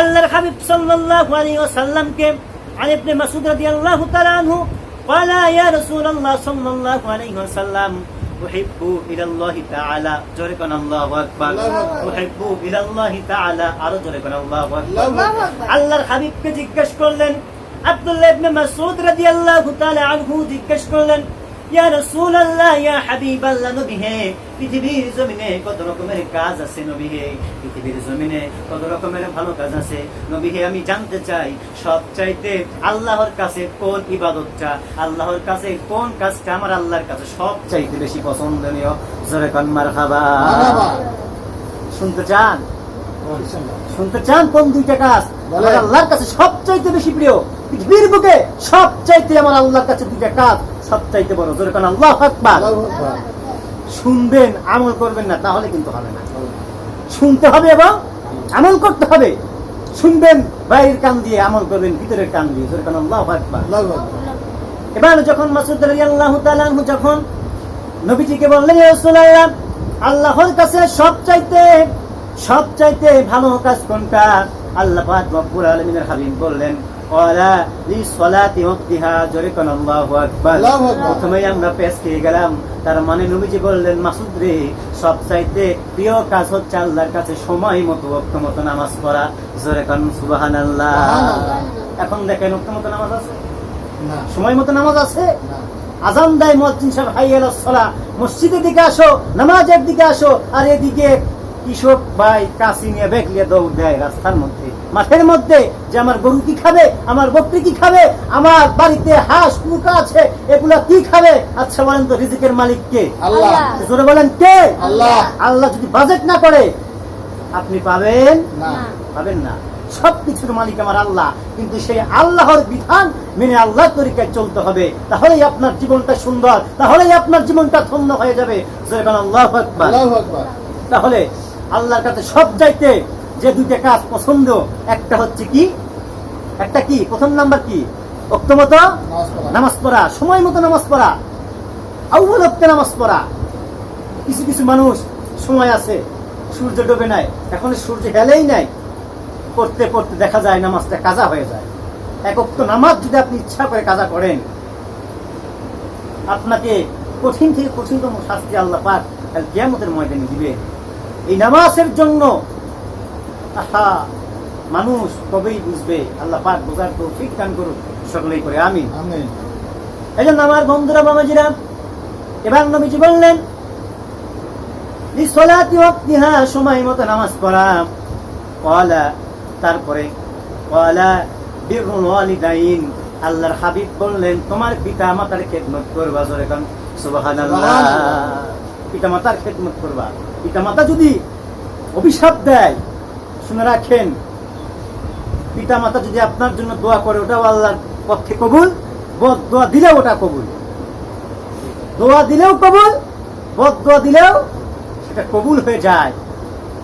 আল্লাহর হাবিব সাল্লাল্লাহু আলাইহি ওয়াসাল্লামকে আর ইবনে মাসউদ রাদিয়াল্লাহু তাআলা আনহু ক্বালা ইয়া রাসূলুল্লাহ সাল্লাল্লাহু আলাইহি ওয়াসাল্লাম উহিব্বু ইলাল্লাহি তাআলা জোরে কোন আল্লাহু আকবার। উহিব্বু ইলাল্লাহি তাআলা আরও জোরে কোন আল্লাহু আকবার। আল্লাহর হাবিবকে জিজ্ঞেস করলেন আব্দুল্লাহ ইবনে মাসউদ রাদিয়াল্লাহু তাআলা আনহু জিজ্ঞেস করলেন ইয়া রাসূলুল্লাহ ইয়া হাবিবাল্লাহ নবী হে পৃথিবীর জমিনে কত রকমের কাজ আছে নবী হে পৃথিবীর জমিনে কত রকমের ভালো কাজ আছে নবী হে আমি জানতে চাই সব চাইতে আল্লাহর কাছে কোন ইবাদতটা আল্লাহর কাছে কোন কাজটা আমার আল্লাহর কাছে সব চাইতে বেশি পছন্দনীয়? জোরে কন মারহাবা। মারহাবা। শুনতে চান? শুনতে চান কোন দুইটা কাজ? আল্লাহর কাছে সবচাইতে বেশি প্রিয়। পৃথিবীর বুকে সবচাইতে আমার আল্লাহর কাছে দুইটা কাজ সবচাইতে বড়। জোরে কারণ আল্লাহ আকবার। শুনবেন আমল করবেন না তাহলে কিন্তু হবে না। শুনতে হবে এবং আমল করতে হবে। শুনবেন বাইরের কান দিয়ে আমল করবেন ভিতরের কান দিয়ে। জোরে কারণ আল্লাহ আকবার। আল্লাহু। এবার যখন মাসুদ রাদিয়াল্লাহু তাআলা আনহু যখন নবীজিকে বললেন রাসূলুল্লাহ আল্লাহর কাছে সবচাইতে সবচাইতে ভালো কাজ কোনটা? আল্লাহ পাক রব্বুল আলামিনের হাবিব বললেন ওয়ালা লি সলাতি ওয়াক্তিহা জোরে কোন আল্লাহু আকবার। প্রথমেই আমরা পেশ খেয়ে গেলাম তার মানে নবীজি বললেন মাসুদ রে সবচাইতে প্রিয় কাজ হচ্ছে আল্লাহর কাছে সময় মতো ওয়াক্ত মতো নামাজ পড়া জোরে কোন সুবহানাল্লাহ। সুবহানাল্লাহ। এখন দেখেন মতো নামাজ আছে? সময় মতো নামাজ আছে। আজান দেয় মসজিদ সাহেব হাই সলা মসজিদের দিকে আসো নামাজের দিকে আসো আর এদিকে কৃষক ভাই কাশি নিয়ে ব্যাগ নিয়ে দৌড় দেয় রাস্তার মধ্যে। মাঠের মধ্যে যে আমার গরু কি খাবে আমার বকরি কি খাবে আমার বাড়িতে হাঁস মুরগা আছে এগুলা কি খাবে? আচ্ছা বলেন তো রিজিকের মালিক কে? আল্লাহ। জোরে বলেন কে? আল্লাহ। আল্লাহ যদি বাজেট না করে আপনি পাবেন? না। পাবেন না। সবকিছুর মালিক আমার আল্লাহ। কিন্তু সেই আল্লাহর বিধান মেনে আল্লাহর তরিকায় চলতে হবে। তাহলেই আপনার জীবনটা সুন্দর তাহলেই আপনার জীবনটা ধন্য হয়ে যাবে। আল্লাহ আল্লাহু। তাহলে আল্লাহর কাছে সব চাইতে যে দুইটা কাজ পছন্দ একটা হচ্ছে কি? একটা কি? প্রথম নাম্বার কি? অক্তমত নামাজ পড়া। সময় মতো নামাজ পড়া। আউ্বাল অক্তে নামাজ পড়া। কিছু কিছু মানুষ সময় আছে সূর্য ডোবে নাই এখন সূর্য হেলেই নাই। পড়তে পড়তে দেখা যায় নামাজটা কাজা হয়ে যায়। এক অক্ত নামাজ যদি আপনি ইচ্ছা করে কাজা করেন আপনাকে কঠিন থেকে কঠিনতম শাস্তি আল্লাহ পাক কাল ময়দানে দিবে। এই নামাজের জন্য। আহা মানুষ কবেই বুঝবে আল্লাহ পাক বোঝার তো ঠিক কান করুক। সকলেই করে আমি। এই জন্য আমার বন্ধুরা বাবাজিরা এবার নবীজি বললেন সময় মতো নামাজ পড়া। কলা তারপরে কলা বিরুল ওয়ালিদাইন। আল্লাহর হাবিব বললেন তোমার পিতা মাতার খেদমত করবা জোরে কান। সুবহানাল্লাহ। সুবহানাল্লাহ। পিতা মাতার খেদমত করবা। পিতা মাতা যদি অভিশাপ দেয়, শুনে রাখেন, পিতা মাতা যদি আপনার জন্য দোয়া করে, ওটাও আল্লাহর পক্ষে কবুল বদ দোয়া দিলেও ওটা কবুল। দোয়া দিলেও কবুল বদ দোয়া দিলেও সেটা কবুল হয়ে যায়।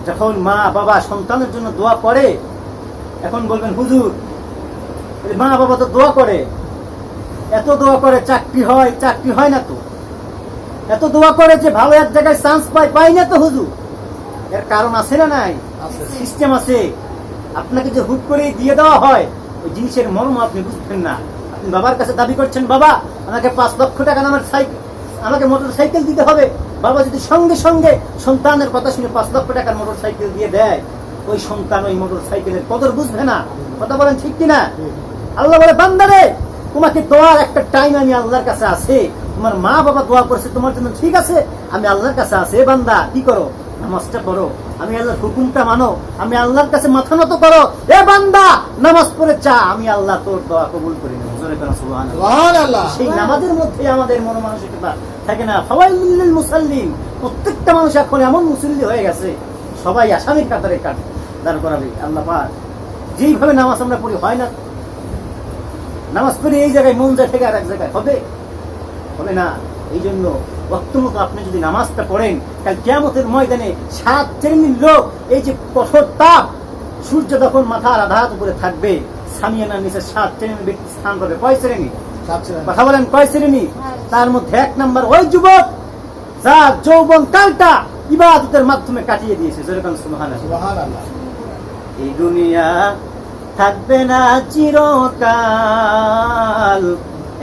যখন মা, বাবা সন্তানের জন্য দোয়া করে, এখন বলবেন, হুজুর, মা, বাবা তো দোয়া করে। এত দোয়া করে, চাকরি হয় চাকরি হয় না তো? এত দোয়া করে যে ভালো এক জায়গায় চান্স পাই পাই না তো হুজুর। এর কারণ আছে না নাই। সিস্টেম আছে। আপনাকে যে হুট করে দিয়ে দেওয়া হয় ওই জিনিসের মর্ম আপনি বুঝবেন না। আপনি বাবার কাছে দাবি করছেন বাবা আমাকে পাঁচ লক্ষ টাকা আমার সাইকেল আমাকে মোটর সাইকেল দিতে হবে। বাবা যদি সঙ্গে সঙ্গে সন্তানের কথা শুনে পাঁচ লক্ষ টাকার মোটর সাইকেল দিয়ে দেয় ওই সন্তান ওই মোটর সাইকেলের কদর বুঝবে না। কথা বলেন ঠিক কিনা? আল্লাহ বলে বান্দারে তোমাকে দোয়ার একটা টাইম আমি আল্লাহর কাছে আছে। তোমার মা বাবা দোয়া করছে তোমার জন্য ঠিক আছে? আমি আল্লাহর কাছে আছে। এ বান্দা কি করো? নামাজটা পড়ো। আমি আল্লাহর হুকুমটা মানো। আমি আল্লাহর কাছে মাথা নত করো। এ বান্দা নামাজ পড়ে চা আমি আল্লাহ তোর দোয়া কবুল করে। সেই নামাজের মধ্যে আমাদের মনোমানসিকতা থাকে না। সবাই মুসাল্লিম প্রত্যেকটা মানুষ এখন এমন মুসল্লি হয়ে গেছে। সবাই আসামির কাতারে কাট দাঁড় করাবে। আল্লাহ পাক যেইভাবে নামাজ আমরা পড়ি হয় না? নামাজ পড়ে এই জায়গায় মন যায় থেকে আর এক জায়গায় হবে? হবে না এই জন্য বক্ত মতো আপনি যদি নামাজটা পড়েন কাল কেয়ামতের ময়দানে সাত শ্রেণির লোক এই যে কঠোর তাপ সূর্য যখন মাথার আধাত উপরে থাকবে। সামিয়ানার নিচে সাত শ্রেণির ব্যক্তি স্থান করবে কয় শ্রেণি? কথা বলেন কয় শ্রেণি? তার মধ্যে এক নাম্বার ওই যুবক যার যৌবন কালটা ইবাদতের মাধ্যমে কাটিয়ে দিয়েছে। যেরকম সুবহানাল্লাহ। সুবহানাল্লাহ। এই দুনিয়া থাকবে না চিরকাল।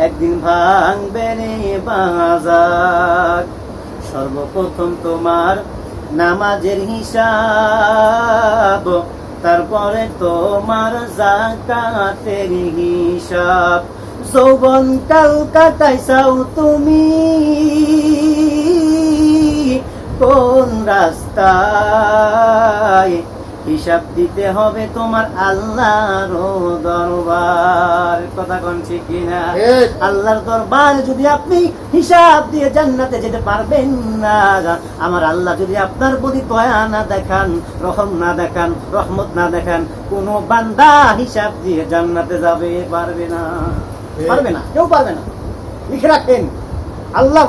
একদিন ভাঙবে বাজার। সর্বপ্রথম তোমার নামাজের হিসাব, তারপরে তোমার জাকাতের হিসাব। যৌবন কাল কাটাইছাও তুমি, কোন রাস্তায় হিসাব দিতে হবে তোমার আল্লাহর দরবার। কথা কোন ঠিক কিনা? আল্লাহর দরবার যদি আপনি হিসাব দিয়ে জান্নাতে যেতে পারবেন না আমার আল্লাহ যদি আপনার প্রতি দয়া না দেখান রহম না দেখান রহমত না দেখান কোন বান্দা হিসাব দিয়ে জান্নাতে যাবে পারবে না। পারবে না? কেউ পারবে না। লিখে রাখেন। আল্লাহ